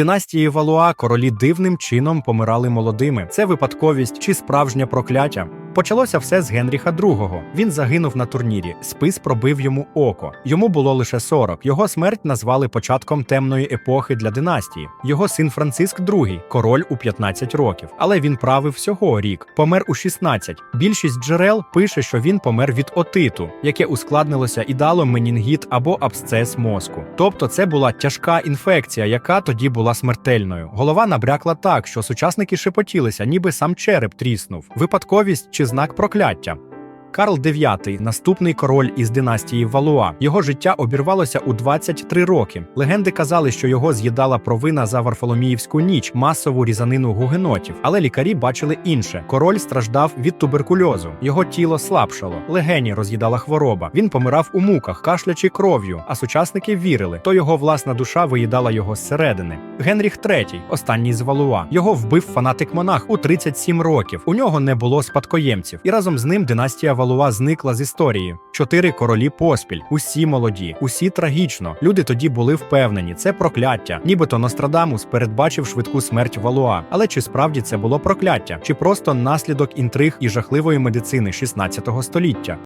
династії Валуа королі дивним чином помирали молодими. Це випадковість чи справжнє прокляття. Почалося все з Генріха II. Він загинув на турнірі. Спис пробив йому око. Йому було лише 40. Його смерть назвали початком темної епохи для династії. Його син Франциск II, король у 15 років. Але він правив всього рік. Помер у 16. Більшість джерел пише, що він помер від отиту, яке ускладнилося і дало менінгіт або абсцес мозку. Тобто, це була тяжка інфекція, яка тоді була смертельною. Голова набрякла так, що сучасники шепотілися, ніби сам череп тріснув. Випадковість чи знак прокляття. Карл IX – наступний король із династії Валуа. Його життя обірвалося у 23 роки. Легенди казали, що його з'їдала провина за Варфоломіївську ніч, масову різанину гугенотів. Але лікарі бачили інше: король страждав від туберкульозу. Його тіло слабшало, легені роз'їдала хвороба. Він помирав у муках, кашлячи кров'ю. А сучасники вірили, то його власна душа виїдала його зсередини. Генріх III – останній з Валуа. Його вбив фанатик-монах у 37 років. У нього не було спадкоємців, і разом з ним династія Валуа зникла з історії. Чотири королі поспіль, усі молоді, усі трагічно. Люди тоді були впевнені, це прокляття. Нібито Нострадамус передбачив швидку смерть Валуа. Але чи справді це було прокляття, чи просто наслідок інтриг і жахливої медицини 16 століття?